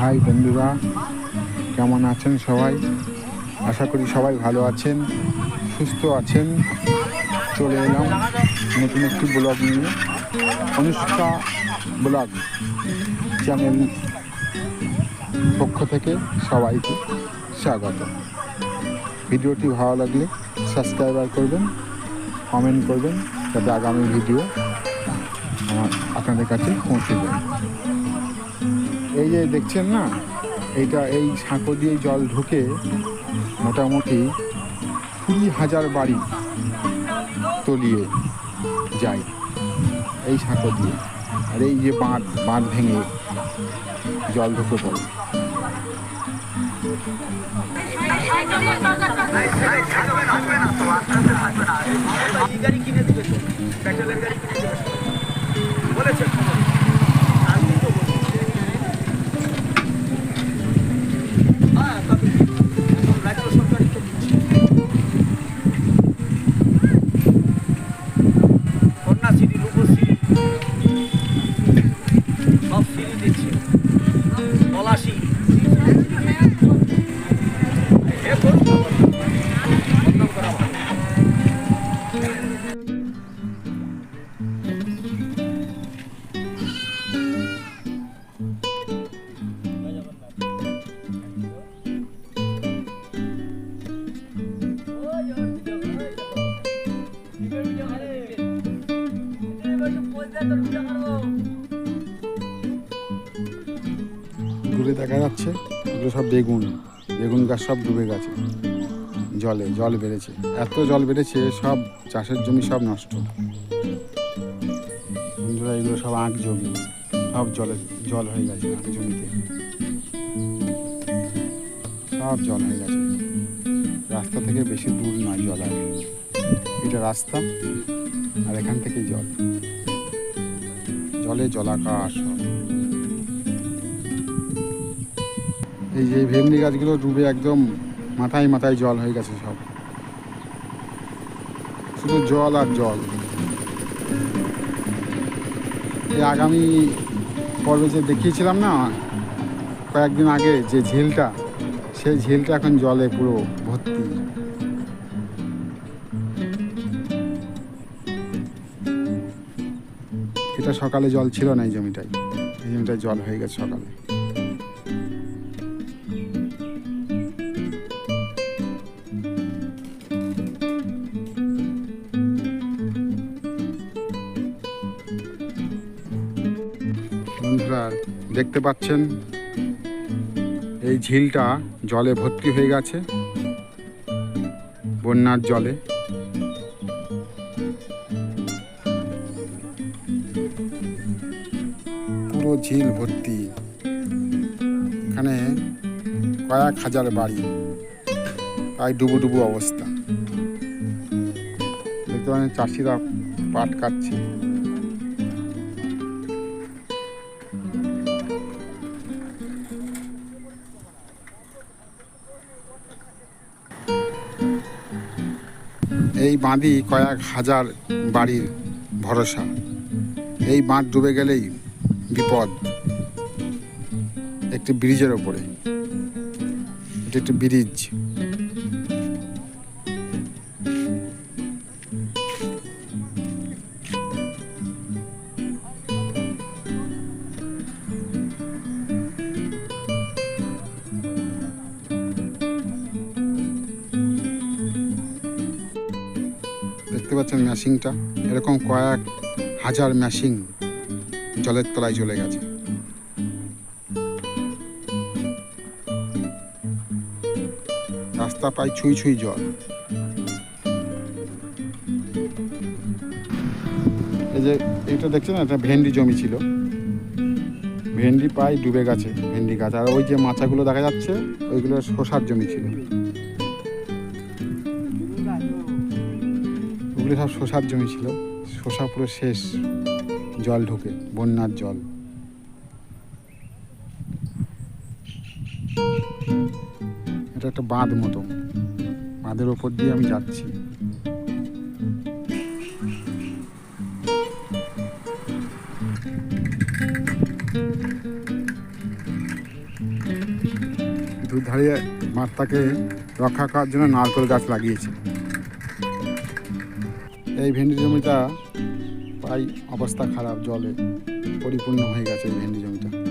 High বন্ধুরা, কেমন আছেন সবাই? আশা করি সবাই ভালো আছেন, সুস্থ আছেন। চলে এলাম নতুন একটি ব্লগ নিয়ে। অনুষ্কা ব্লগ চ্যানেল পক্ষ থেকে সবাইকে স্বাগত। ভিডিওটি ভালো লাগলে সাবস্ক্রাইবার করবেন, কমেন্ট করবেন, যাতে আগামী ভিডিও আপনাদের কাছে পৌঁছে যায়। এই যে দেখছেন না এইটা এই সাঁকো দিয়ে জল ঢুকে মোটামুটি কুড়ি হাজার বাড়ি তলিয়ে যায় এই সাঁকো দিয়ে আর এই যে বাঁধ বাঁধ ভেঙে জল ঢুকে পড়ে কন্যাশ্রী, সিঁড়ি সব সিঁড়ি দিচ্ছে। পলাশি। দূরে দেখা যাচ্ছে এগুলো সব বেগুন বেগুন গাছ সব ডুবে গেছে। জলে, জল বেড়েছে। এত জল বেড়েছে, সব চাষের জমি সব নষ্ট। বন্ধুরা, এগুলো সব আঁক জমি, সব জলে, জল হয়ে গেছে আখ জমিতে। সব জল হয়ে গেছে। রাস্তা থেকে বেশি দূর নয় জল আর। এটা রাস্তা, আর এখান থেকেই জল। জলে জলাকাশ। এই যে ভেন্ডি গাছগুলো ডুবে একদম মাথায় মাথায় জল হয়ে গেছে সব। শুধু জল আর জল। এই আগামী পর্বে যে দেখিয়েছিলাম না, কয়েকদিন আগে যে ঝিলটা, সেই ঝিলটা এখন জলে পুরো ভর্তি। এটা সকালে জল ছিল না এই জমিটায়। এই জমিটায় জল হয়ে গেছে সকালে। দেখতে পাচ্ছেন? এই ঝিলটা জলে ভর্তি হয়ে গেছে। বন্যার জলে। পুরো ঝিল ভর্তি। এখানে কয়েক হাজার বাড়ি। প্রায় ডুবু ডুবু অবস্থা। দেখতে চাষিরা পাট কাটছে। এই বাঁধি কয়েক হাজার বাড়ির ভরসা। এই বাঁধ ডুবে গেলেই বিপদ। একটি ব্রিজের ওপরে। এটা একটি ব্রিজ। দেখতে পাচ্ছেন ম্যাশিংটা এরকম কয়েক হাজার ম্যাশিং জলের তলায় চলে গেছে। রাস্তা পায় ছুঁই ছুঁই জল। এই যে এটা দেখছেন এটা ভেন্ডি জমি ছিল। ভেন্ডি প্রায় ডুবে গেছে, ভেন্ডি গাছ। আর ওই যে মাচাগুলো দেখা যাচ্ছে, ওইগুলো শসার জমি ছিল। ওগুলো সব শসার জমি ছিল। শসা পুরো শেষ। জল ঢুকে, বন্যার জল। এটা একটা বাঁধ মতো। বাঁধের ওপর দিয়ে আমি যাচ্ছি। দুধারে মাঠটাকে রক্ষা করার জন্য নারকেল গাছ লাগিয়েছে। এই ভেন্ডি জমিটা প্রায় অবস্থা খারাপ জলে পরিপূর্ণ হয়ে গেছে ভেন্ডি জমিটা।